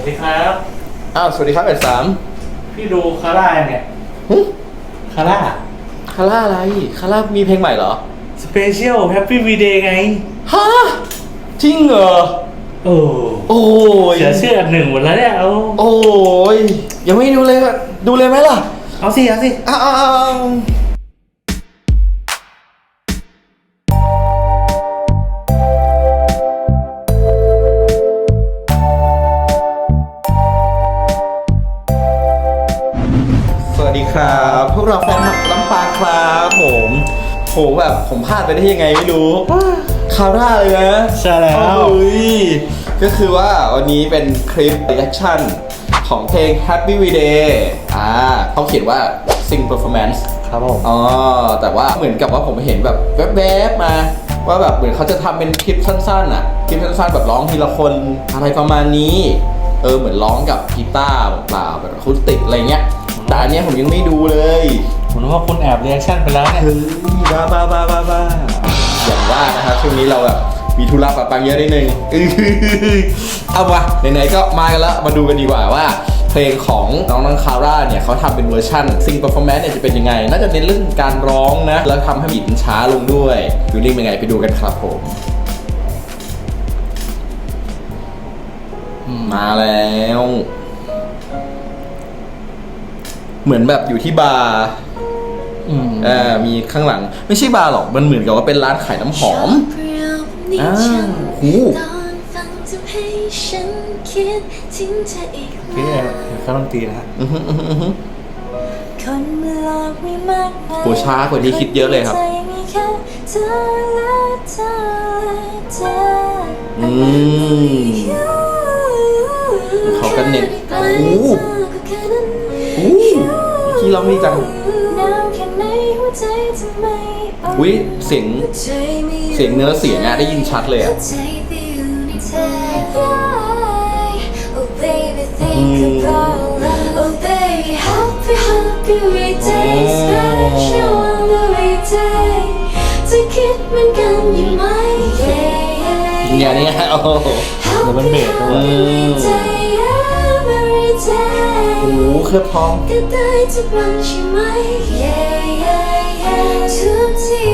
วัสดีครับ อ้าว สวัสดีครับเอ็ดสามพี่ดูคาร่าเนี่ยหึคาร่าคาร่าอะไรคาร่ามีเพลงใหม่เหรอ สเปเชียลแฮปปี้วีเดย์ไง ฮะ จริงเหรอ โอ้โอ้ย เสียชื่ออันหนึ่งหมดแล้วเนี่ยเอาโอ้ย ยังไม่ดูเลยอะดูเลยไหมล่ะ เอาสิ เอาสิ อ้าว แบบผมพลาดไปได้ยังไงไม่รู้คาร่าเลยนะใช่แล้ว โอ้ยก็คือว่าวันนี้เป็นคลิป reaction ของเพลง Happy V Day อ่าเขาเขียนว่า Sing Performance ครับผมอ๋อแต่ว่าเหมือนกับว่าผมเห็นแบบแวบๆมา ว่าแบบเหมือนเขาจะทำเป็นคลิปสั้นๆอะคลิปสั้นๆแบบร้องทีละคนอะไรประมาณนี้ เออเหมือนร้องกับกีตาร์เปล่าๆแบบอะคูสติกอะไรเงี้ยแต่อันเนี้ยผมยังไม่ดูเลย ผมนึกว่าคุณแอบเรีแอคชั่นไปแล้วเนี่ยเฮ้ยบ้าบ้าบ้าบ้าบ้าอย่างว่านะครับช่วงนี้เราแบบมีธุระปะปังเยอะนิดนึงอื้อหือเอาวะไหนๆก็มากันแล้วมาดูกันดีกว่าว่า เพลงของน้องน้องคาร่าเนี่ยเขาทำเป็นเวอร์ชันซิงเปอร์ฟอร์แมนซ์เนี่ยจะเป็นยังไง น่าจะเน้นเรื่องการร้องนะ แล้วทำให้บีดมันช้าลงด้วยดูนี่เป็นไงไปดูกันครับผม มาแล้ว เหมือนแบบอยู่ที่บาร์อืมเอ่ามีข้างหลัง ไม่ใช่บาร์หรอกมันเหมือนกับว่าเป็นร้านขายน้ำหอม อ่าหูตอนฟังจะให้ฉันคิดถึงเธออีกพี่แล้เนี่ยวเขาต้องตีนะฮะอื้อหืออื้อหืออื้อหือคนมาหลอกไม่มากมายโหช้ากว่าที่คิดเยอะเลยครับนใจมีแค่เธอและเธอและเธออืม ร้องดีจังหนาวแค่ไหนหัวใจจะไม่อ่อนอุ้ยเสียงเสียงเนื้อเสียงอะได้ยินชัดเลยอะใจไปอยู่ในเธอ Oh baby think about love Oh baby happy happy every day special every day จะคิดเหมือนกันอยู่ไหม Yeah yeah เนี่ยเนี่ยโอ้โหเดี๋ยวมันเบรกด้วย หเคลือบทองก็ได้ทุกวันใช่ไหม Yeah yeah yeah ทุกที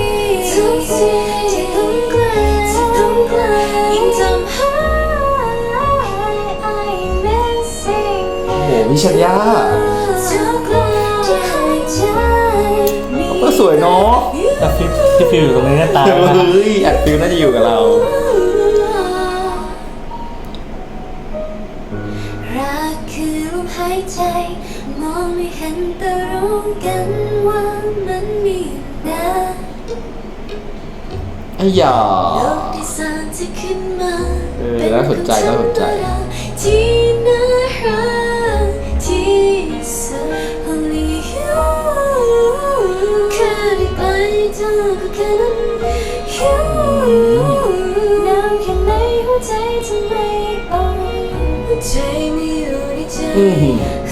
ทุกทีที่ต้องไกลที่ต้องไกลยิ่งทำให้ I missing โอ้โหพิชัญญาทุกครั้งที่หายใจมีก็สวยเนาะแต่พี่พี่ฟิวอยู่ตรงนี้เนี่ยตายเฮแล้วนะ้ยแอดฟิลน่าจะอยู่กับเรา รักคือลมหายใจ มองไม่เห็นแต่รู้กันว่ามันมีนะไอ้หยาโลกที่สร้างที่ขึ้นมาเออน่าสนใจน่าสนใจ ที่น่ารัก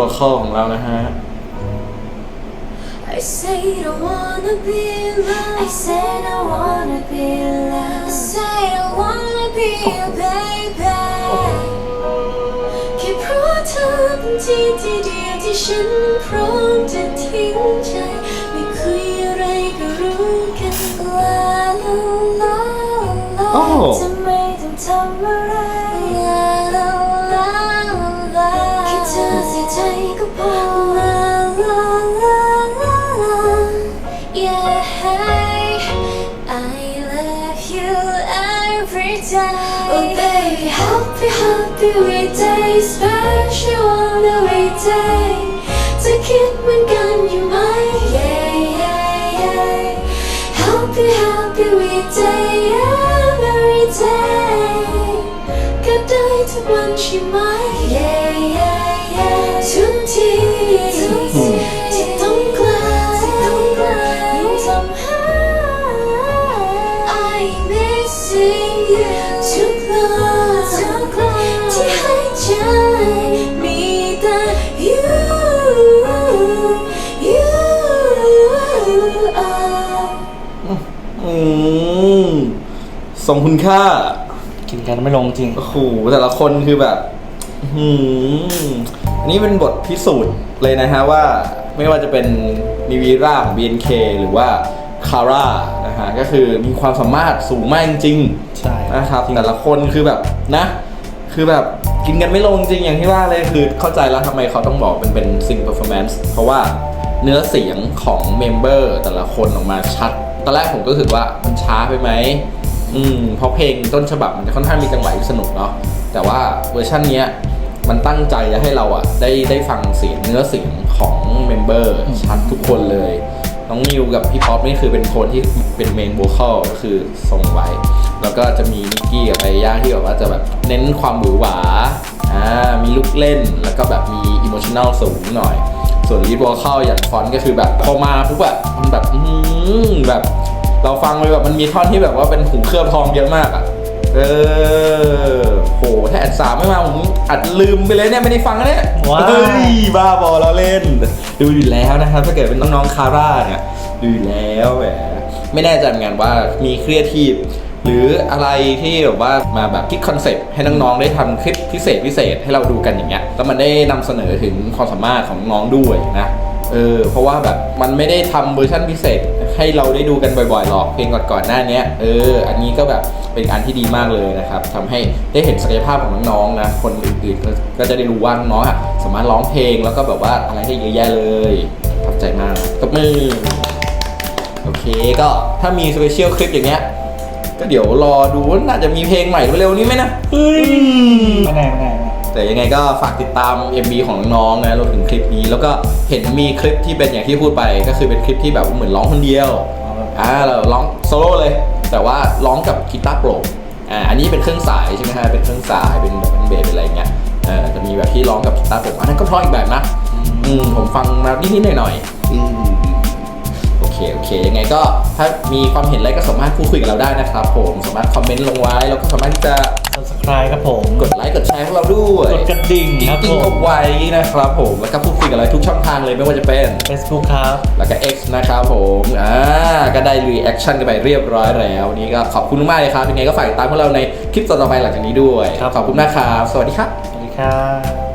วอลคอลของเรานะฮะ I said I wanna be loved. I said I wanna be loved. I said I wanna be your baby. แค่เพราะเธอเป็นที่ที่เดียวที่ฉันพร้อมจะทิ้งใจ ไม่คุยอะไรก็รู้กันลาลาลาลาโอ้จะไม่ต้องทำอะไร every every day. Oh baby, happy, happy every day, special on every day. จะคิดเหมือนกันอยู่ไหม Yeah, yeah, yeah. Happy, happy every day, every day. ก็ได้ทุกวันใช่ไหม ทรงคุณค่า กินกันไม่ลงจริง โอ้โหแต่ละคนคือแบบอื้อหืออันนี้เป็นบทพิสูจน์เลยนะฮะว่าไม่ว่าจะเป็นนิวีร่าของ BNK หรือว่าคาร่านะฮะก็คือมีความสามารถสูงมากจริงๆใช่นะครับจริง แต่ละคนคือแบบนะ คือแบบกินกันไม่ลงจริงอย่างที่ว่าเลยคือเข้าใจแล้วทำไมเขาต้องบอกเป็นเป็นซิงเ p อร์ฟอร์แมนซ์เพราะว่าเนื้อเสียงของเมมเบอร์แต่ละคนออกมาชัด ตอนแรกผมก็รู้สึกว่ามันช้าไปไหม อืมเพราะเพลงต้นฉบับมันจะค่อนข้างมีจังหวะที่สนุกเนาะแต่ว่าเวอร์ชันเนี้ยมันตั้งใจจะให้เราอะได้ได้ฟังเสียงเนื้อเสียงของเมมเบอร์ชัดทุกคนเลยน้องนิวกับพี่ป๊อปนี่คือเป็นคนที่เป็นเมนโวคอลก็คือทรงไว้ แล้วก็จะมีนิกกี้กับไอย่าที่แบบว่าจะแบบเน้นความหวือหวาอ่ามีลูกเล่นแล้วก็แบบมีอิโมชันแนลสูงหน่อย ส่วนลีดโวคอลอย่างฟอนก็คือแบบพอมาปุ๊บแบบมันแบบอื้อหือแบบ เราฟังไปแบบมันมีท่อนที่แบบว่าเป็นหูเคลือบทองเยอะมากอะ เออ โห ถ้าแอดสามไม่มาผมอัดลืมไปเลยเนี่ยไม่ได้ฟังนะเนี่ยว้าว เฮ้ยบ้าบอเราเล่น ดูอยู่แล้วนะครับถ้าเกิดเป็นน้องๆคาร่าเนี่ยดูอยู่แล้วแหมไม่แน่ใจเหมือนกันว่ามีครีเอทีฟหรืออะไรที่แบบว่ามาแบบคิดคอนเซปต์ให้น้องๆได้ทำคลิปพิเศษพิเศษให้เราดูกันอย่างเงี้ยแล้วมันได้นำเสนอถึงความสามารถของน้องๆด้วยนะ เออเพราะว่าแบบมันไม่ได้ทำเวอร์ชันพิเศษ ให้เราได้ดูกันบ่อยๆหรอกเพลงก่อนๆหน้านี้เออ อันนี้ก็แบบเป็นอันที่ดีมากเลยนะครับทำให้ได้เห็นศักยภาพของน้องๆนะคนอื่นๆก็จะได้รู้ว่าน้องสามารถร้องเพลงแล้วก็แบบว่าอะไรได้เยอะแยะเลยประทับใจมากตบมือโอเคก็ถ้ามีสเปเชียลคลิปอย่างเงี้ยก็เดี๋ยวรอดูว่าน่าจะมีเพลงใหม่เร็วๆนี้ไหมนะเฮ้ยไม่แน่ไม่แน่ แน่แต่ยังไงก็ฝากติดตาม MV ของน้องๆนะรวมถึงคลิปนี้ แล้วก็เห็นมีคลิปที่เป็นอย่างที่พูดไป ก็คือเป็นคลิปที่แบบเหมือนร้องคนเดียวเอาแบบอ่าเราร้องโซโล่เลย แต่ว่าร้องกับกีตาร์โปร่งอ่าอันนี้เป็นเครื่องสายใช่ไหมฮะเป็นเครื่องสายเป็นแบบเป็นเบสเป็นอะไรอย่างเงี้ยเออจะมีแบบที่ร้องกับกีตาร์โปร่งอันนั้นก็เพราะอีกแบบนะอืมผมฟังมานิดๆหน่อยๆอืมโอเคโอเค ยังไงก็ถ้ามีความเห็นอะไรก็สามารถพูดคุยกับเราได้นะครับผมสามารถคอมเมนต์ลงไว้แล้วก็สามารถที่จะ subscribe ครับผม กดไลค์กด แชร์พวกเราด้วยกดกระดิ่งจครับริงผๆเอามไว้นะครับผม แล้วก็พูดคุยกับเราทุกช่องทางเลยไม่ว่าจะเป็น Facebook ครับ แล้วก็ X นะครับผม อ่า ก็ได้รีแอคชั่นกันไปเรียบร้อยแล้ววันนี้ก็ขอบคุณมากเลยครับยังไงก็ฝากติดตามพวกเราในคลิปต่อๆไปหลังจากนี้ด้วย ครับ ขอบคุณมากครับ สวัสดีครับ สวัสดีครับ